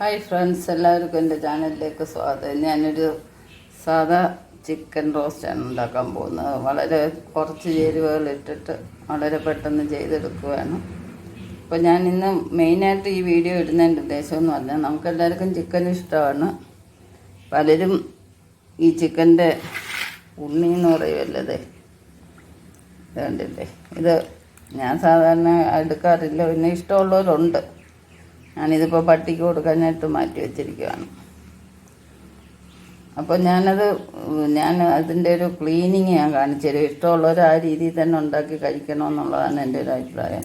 Hi friends എല്ലാവർക്കും എന്റെ ചാനലിലേക്ക് സ്വാഗതം. ഞാനൊരു സാധാ ചിക്കൻ റോസ്റ്റാണ് ഉണ്ടാക്കാൻ പോകുന്നത്. വളരെ കുറച്ച് ചേരുവകൾ ഇട്ടിട്ട് വളരെ പെട്ടെന്ന് ചെയ്തെടുക്കുകയാണ് അപ്പോൾ ഞാൻ ഇന്ന് മെയിനായിട്ട് ഈ വീഡിയോ ഇടുന്നതിന്റെ ഉദ്ദേശം എന്ന് പറഞ്ഞാൽ നമുക്കെല്ലാവർക്കും ചിക്കൻ ഇഷ്ടമാണ്. പലരും ഈ ചിക്കന്റെ ഉണ്ണി എന്ന് പറയുമല്ലതേ ഇത് കണ്ടില്ലേ ഇത് ഞാൻ സാധാരണ എടുക്കാറില്ല. പിന്നെ ഇഷ്ടമുള്ളവരുണ്ട്. ഞാനിതിപ്പോൾ പട്ടിക്ക് കൊടുക്കാനായിട്ട് മാറ്റി വെച്ചിരിക്കുകയാണ് അപ്പോൾ ഞാനത് ഞാൻ അതിന്റെ ഒരു ക്ലീനിങ് ഞാൻ കാണിച്ചു തരും. ഇഷ്ടമുള്ളവർ ആ രീതിയിൽ തന്നെ ഉണ്ടാക്കി കഴിക്കണമെന്നുള്ളതാണ് എന്റെ ഒരു അഭിപ്രായം.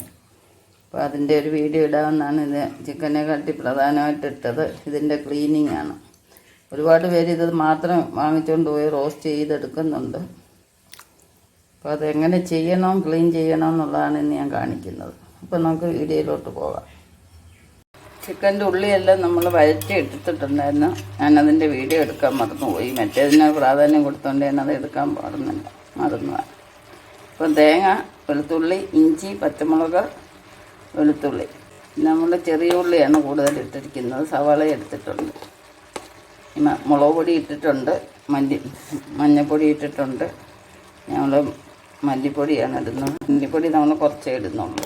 അപ്പോൾ അതിന്റെ ഒരു വീഡിയോ ഇടാമെന്നാണ് ഇത് ചിക്കനെ കാട്ടി പ്രധാനമായിട്ട് ഇട്ടത്. ഇതിന്റെ ക്ലീനിങ് ആണ്. ഒരുപാട് പേര് ഇത് മാത്രം വാങ്ങിച്ചുകൊണ്ട് പോയി റോസ്റ്റ് ചെയ്തെടുക്കുന്നുണ്ട്. അപ്പോൾ അതെങ്ങനെ ചെയ്യണം ക്ലീൻ ചെയ്യണം എന്നുള്ളതാണ് ഇന്ന് ഞാൻ കാണിക്കുന്നത്. അപ്പോൾ നമുക്ക് വീഡിയോയിലോട്ട് പോകാം. ചിക്കന്റെ ഉള്ളിയെല്ലാം നമ്മൾ വഴറ്റി എടുത്തിട്ടുണ്ടായിരുന്നു. ഞാനതിന്റെ വീഡിയോ എടുക്കാൻ മറന്നുപോയി. മറ്റേതിന് പ്രാധാന്യം കൊടുത്തുകൊണ്ട് ഞാനത് എടുക്കാൻ പാടുന്നില്ല. മറന്നതാണ് അപ്പം തേങ്ങ വെളുത്തുള്ളി ഇഞ്ചി പച്ചമുളക് വെളുത്തുള്ളി. നമ്മൾ ചെറിയ ഉള്ളിയാണ് കൂടുതൽ ഇട്ടിരിക്കുന്നത്. സവാള എടുത്തിട്ടുണ്ട്. മുളക് പൊടി ഇട്ടിട്ടുണ്ട്. മല്ലി മഞ്ഞൾപ്പൊടി ഇട്ടിട്ടുണ്ട്. ഞങ്ങൾ മല്ലിപ്പൊടിയാണ് ഇടുന്നത്. മല്ലിപ്പൊടി നമ്മൾ കുറച്ചേ ഇടുന്നുള്ളൂ.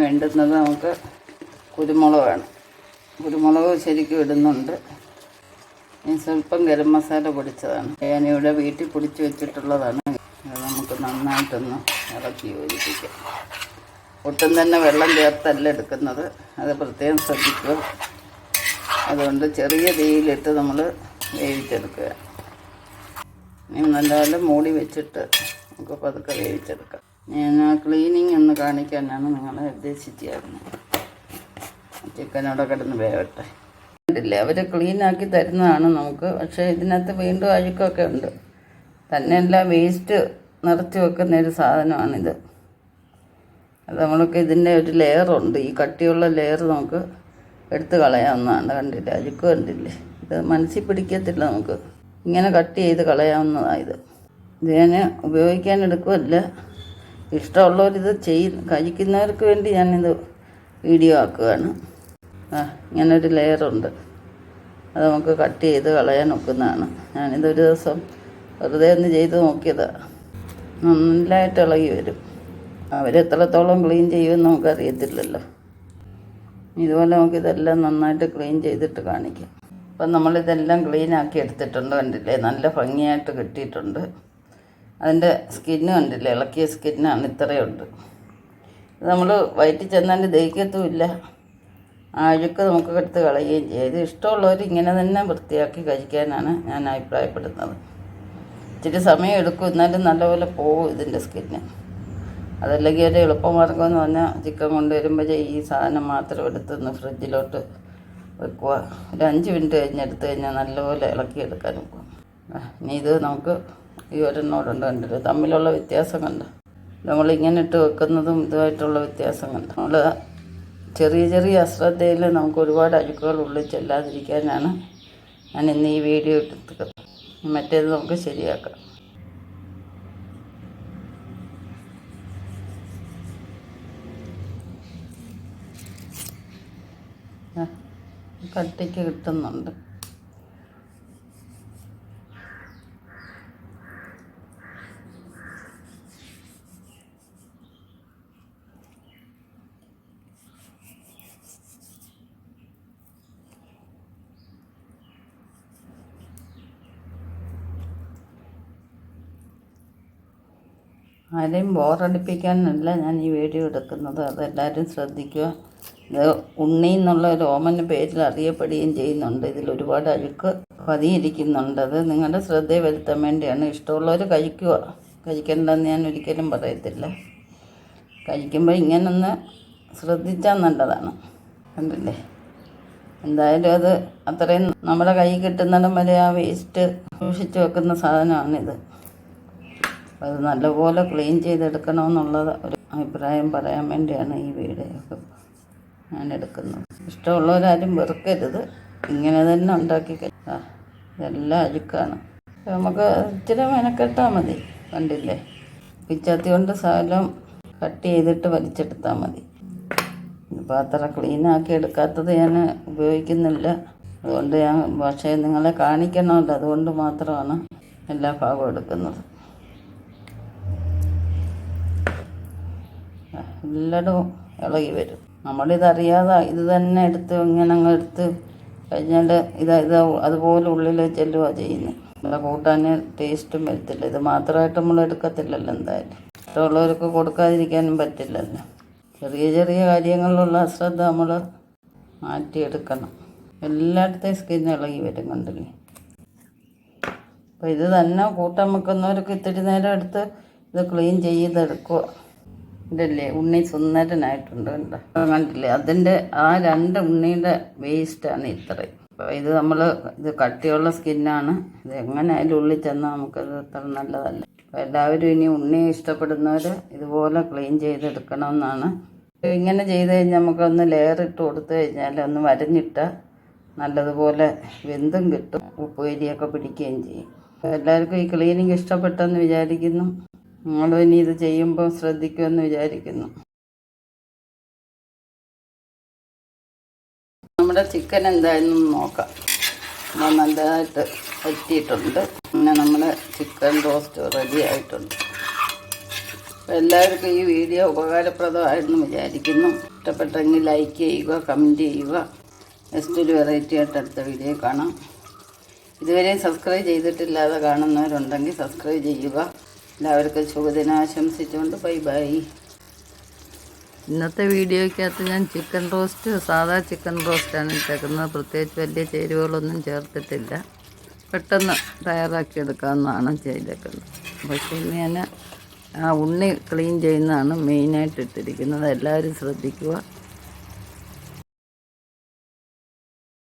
വേണ്ടുന്നത് നമുക്ക് കുരുമുളക് വേണം. കുരുമുളക് ശരിക്കും ഇടുന്നുണ്ട്. ഇനി സ്വല്പം ഗരം മസാല പൊടിച്ചതാണ്. ഞാനിവിടെ വീട്ടിൽ പൊടിച്ച് വെച്ചിട്ടുള്ളതാണ്. നമുക്ക് നന്നായിട്ടൊന്ന് ഇളക്കി യോജിപ്പിക്കാം. ഒട്ടും തന്നെ വെള്ളം ചേർത്തല്ല എടുക്കുന്നത്. അത് പ്രത്യേകം ശ്രദ്ധിക്കുക. അതുകൊണ്ട് ചെറിയ തീയിലിട്ട് നമ്മൾ വേവിച്ചെടുക്കുക. ഇനി നല്ലപോലെ മൂടി വെച്ചിട്ട് നമുക്ക് പതുക്കെ വേവിച്ചെടുക്കാം. ഞാൻ ക്ലീനിങ് ഒന്ന് കാണിക്കാനാണ് നിങ്ങളെ ഉദ്ദേശിച്ചായിരുന്നത് ചിക്കനോടെ കിടന്ന് വേവട്ടെ. കണ്ടില്ലേ? അവർ ക്ലീനാക്കി തരുന്നതാണ് നമുക്ക്. പക്ഷേ ഇതിനകത്ത് വീണ്ടും അഴുക്കൊക്കെ ഉണ്ട്. തന്നെയല്ല വേസ്റ്റ് നിറച്ച് വെക്കുന്ന ഒരു സാധനമാണിത്. അത് നമ്മൾക്ക് ഇതിന്റെ ഒരു ലെയറുണ്ട് ഈ കട്ടിയുള്ള ലെയർ നമുക്ക് എടുത്ത് കളയാവുന്നതാണ്. കണ്ടില്ലേ? അഴുക്ക് കണ്ടില്ലേ? ഇത് മനസ്സിൽ പിടിക്കത്തില്ല നമുക്ക്. ഇങ്ങനെ കട്ട് ചെയ്ത് കളയാവുന്നതാണ് ഇത്. ഞാൻ ഉപയോഗിക്കാൻ എടുക്കുമല്ല ഇഷ്ടമുള്ളവരിത് ചെയ് കഴിക്കുന്നവർക്ക് വേണ്ടി ഞാനിത് വീഡിയോ ആക്കുകയാണ്. ഇങ്ങനൊരു ലെയറുണ്ട്. അത് നമുക്ക് കട്ട് ചെയ്ത് കളയാൻ ഒക്കുന്നതാണ്. ഞാനിതൊരു ദിവസം വെറുതെ ഒന്ന് ചെയ്ത് നോക്കിയതാണ് നന്നായിട്ട് ഇളകി വരും. അവരെത്രത്തോളം ക്ലീൻ ചെയ്യുമെന്ന് നമുക്കറിയത്തില്ലല്ലോ. ഇതുപോലെ നമുക്കിതെല്ലാം നന്നായിട്ട് ക്ലീൻ ചെയ്തിട്ട് കാണിക്കാം. അപ്പം നമ്മളിതെല്ലാം ക്ലീൻ ആക്കി എടുത്തിട്ടുണ്ട് കണ്ടില്ലേ? നല്ല ഭംഗിയായിട്ട് കിട്ടിയിട്ടുണ്ട്. അതിന്റെ സ്കിന്ന് കണ്ടില്ലേ? ഇളക്കിയ സ്കിന്നാണ് ഇത്രയുണ്ട്. ഇത് നമ്മൾ വയറ്റിൽ ചെന്നാൽ ദഹിക്കത്തുമില്ല. അഴുക്ക് നമുക്ക് എടുത്ത് കളയുകയും ചെയ്യും ഇത് ഇഷ്ടമുള്ളവർ ഇങ്ങനെ തന്നെ വൃത്തിയാക്കി കഴിക്കാനാണ് ഞാൻ അഭിപ്രായപ്പെടുന്നത്. ഇച്ചിരി സമയം എടുക്കും. എന്നാലും നല്ലപോലെ പോകും ഇതിന്റെ സ്കിന്ന്. അതല്ലെങ്കിൽ ഒരു എളുപ്പമാർഗം എന്ന് പറഞ്ഞാൽ ചിക്കൻ കൊണ്ടുവരുമ്പോൾ ഈ സാധനം മാത്രം എടുത്തൊന്ന് ഫ്രിഡ്ജിലോട്ട് വെക്കുക. ഒരു അഞ്ച് മിനിറ്റ് കഴിഞ്ഞ് എടുത്ത് കഴിഞ്ഞാൽ നല്ലപോലെ ഇളക്കിയെടുക്കാൻ നോക്കും ആ, ഇനി ഇത് നമുക്ക് ഈ ഒരെണ്ണോടുണ്ട് കണ്ടിട്ട് തമ്മിലുള്ള വ്യത്യാസം കണ്ട. നമ്മളിങ്ങനെ ഇട്ട് വെക്കുന്നതും ഇതുമായിട്ടുള്ള വ്യത്യാസം കണ്ട. നമ്മൾ ചെറിയ ചെറിയ അശ്രദ്ധയിൽ നമുക്ക് ഒരുപാട് അഴുക്കുകൾ ഉള്ളിൽ ചെല്ലാതിരിക്കാനാണ് ഞാൻ ഇന്ന് ഈ വീഡിയോ എടുത്തത്. മറ്റേത് നമുക്ക് ശരിയാക്കാം. കട്ടിക്ക് കിട്ടുന്നുണ്ട്. ആരെയും ബോറടിപ്പിക്കാനല്ല ഞാൻ ഈ വീഡിയോ എടുക്കുന്നത്. അതെല്ലാവരും ശ്രദ്ധിക്കുക. ഇത് ഉണ്ണി എന്നുള്ള ഓമന പേരിൽ അറിയപ്പെടുകയും ചെയ്യുന്നുണ്ട്. ഇതിൽ ഒരുപാട് അഴുക്ക് പതിയിരിക്കുന്നുണ്ട്. അത് നിങ്ങളുടെ ശ്രദ്ധയെ വരുത്താൻ വേണ്ടിയാണ്. ഇഷ്ടമുള്ളവർ കഴിക്കുക. കഴിക്കണ്ടെന്ന് ഞാൻ ഒരിക്കലും പറയത്തില്ല. കഴിക്കുമ്പോൾ ഇങ്ങനൊന്ന് ശ്രദ്ധിച്ചാൽ നല്ലതാണ്. കണ്ടില്ലേ? എന്തായാലും അത് അത്രയും നമ്മുടെ കൈ കിട്ടുന്നിടം വരെ ആ വേസ്റ്റ് സൂക്ഷിച്ച് വെക്കുന്ന സാധനമാണിത്. അത് നല്ലപോലെ ക്ലീൻ ചെയ്തെടുക്കണമെന്നുള്ള ഒരു അഭിപ്രായം പറയാൻ വേണ്ടിയാണ് ഈ വീഡിയോ ഞാൻ എടുക്കുന്നത് ഇഷ്ടമുള്ളവരാരും വെറുക്കരുത്. ഇങ്ങനെ തന്നെ ഉണ്ടാക്കി ഇതെല്ലാം അഴുക്കാണ്. നമുക്ക് ഇച്ചിരി മെനക്കെട്ടാൽ മതി കണ്ടില്ലേ? പിച്ചാത്തി കൊണ്ട് ശകലം കട്ട് ചെയ്തിട്ട് വലിച്ചെടുത്താൽ മതി. ഇപ്പോൾ അത്ര ക്ലീനാക്കി എടുക്കാത്തത് ഞാൻ ഉപയോഗിക്കുന്നില്ല. അതുകൊണ്ട് ഞാൻ പക്ഷേ നിങ്ങളെ കാണിക്കണമല്ലോ. അതുകൊണ്ട് മാത്രമാണ് എല്ലാ ഭാഗവും എടുക്കുന്നത്. എല്ലായിടവും ഇളകി വരും. നമ്മളിതറിയാതെ ഇത് തന്നെ എടുത്ത് ഇങ്ങനെ അങ്ങ് എടുത്ത് കഴിഞ്ഞാൽ ഇത് ഇത് അതുപോലെ ഉള്ളിൽ ചെല്ലുക ചെയ്യുന്നത് നമ്മളെ കൂട്ടാൻ ടേസ്റ്റും വരത്തില്ല. ഇത് മാത്രമായിട്ട് നമ്മൾ എടുക്കത്തില്ലല്ലോ എന്തായാലും. ഇഷ്ടമുള്ളവർക്ക് കൊടുക്കാതിരിക്കാനും പറ്റില്ലല്ലോ. ചെറിയ ചെറിയ കാര്യങ്ങളിലുള്ള അശ്രദ്ധ നമ്മൾ മാറ്റിയെടുക്കണം. എല്ലായിടത്തെയും സ്കിൻ ഇളകി വരും കണ്ടില്ലേ? അപ്പോൾ ഇത് തന്നെ കൂട്ടാൻ വെക്കുന്നവർക്ക് ഇത്തിരി നേരം എടുത്ത് ഇത് ക്ലീൻ ചെയ്തെടുക്കുക ഇതല്ലേ? ഉണ്ണി സുന്ദരനായിട്ടുണ്ട് കണ്ടോ? കണ്ടില്ലേ? അതിന്റെ ആ രണ്ട് ഉണ്ണിയുടെ വേസ്റ്റാണ് ഇത്രയും. അപ്പോൾ ഇത് നമ്മൾ ഇത് കട്ടിയുള്ള സ്കിന്നാണ് ഇത് എങ്ങനെയായാലും ഉള്ളിൽ ചെന്നാൽ നമുക്കത് അത്ര നല്ലതല്ല. എല്ലാവരും ഇനി ഉണ്ണി ഇഷ്ടപ്പെടുന്നവർ ഇതുപോലെ ക്ലീൻ ചെയ്തെടുക്കണമെന്നാണ്. ഇങ്ങനെ ചെയ്ത് കഴിഞ്ഞാൽ നമുക്കൊന്ന് ലെയർ ഇട്ട് കൊടുത്തു കഴിഞ്ഞാൽ ഒന്ന് വരഞ്ഞിട്ട് നല്ലതുപോലെ വെന്തും കിട്ടും. ഉപ്പേരിയൊക്കെ പിടിക്കുകയും ചെയ്യും. എല്ലാവർക്കും ഈ ക്ലീനിങ് ഇഷ്ടപ്പെട്ടെന്ന് വിചാരിക്കുന്നു. നിങ്ങളും ഇനി ഇത് ചെയ്യുമ്പോൾ ശ്രദ്ധിക്കുമെന്ന് വിചാരിക്കുന്നു. നമ്മുടെ ചിക്കൻ എന്തായാലും നോക്കാം. നല്ലതായിട്ട് പറ്റിയിട്ടുണ്ട്. പിന്നെ നമ്മുടെ ചിക്കൻ റോസ്റ്റ് റെഡി ആയിട്ടുണ്ട്. എല്ലാവർക്കും ഈ വീഡിയോ ഉപകാരപ്രദമായിരുന്നു വിചാരിക്കുന്നു. ഇഷ്ടപ്പെട്ടെങ്കിൽ ലൈക്ക് ചെയ്യുക കമന്റ് ചെയ്യുക. നെക്സ്റ്റ് വെറൈറ്റി ആയിട്ട് അടുത്ത വീഡിയോ കാണാം. ഇതുവരെയും സബ്സ്ക്രൈബ് ചെയ്തിട്ടില്ലാതെ കാണുന്നവരുണ്ടെങ്കിൽ സബ്സ്ക്രൈബ് ചെയ്യുക. എല്ലാവർക്കും ശുഭദിനം ആശംസിച്ചുകൊണ്ട് ബൈ ബൈ. ഇന്നത്തെ വീഡിയോയ്ക്കകത്ത് ഞാൻ ചിക്കൻ റോസ്റ്റ് സാധാ ചിക്കൻ റോസ്റ്റാണ് ഇട്ടേക്കുന്നത്. പ്രത്യേകിച്ച് വലിയ ചേരുവകളൊന്നും ചേർത്തിട്ടില്ല. പെട്ടെന്ന് തയ്യാറാക്കി എടുക്കാവുന്നതാണ് ചെയ്തേക്കുന്നത്. പക്ഷേ ഇന്ന് ഞാൻ ആ ഉണ്ണി ക്ലീൻ ചെയ്യുന്നതാണ് മെയിനായിട്ട് ഇട്ടിരിക്കുന്നത്. എല്ലാവരും ശ്രദ്ധിക്കുക.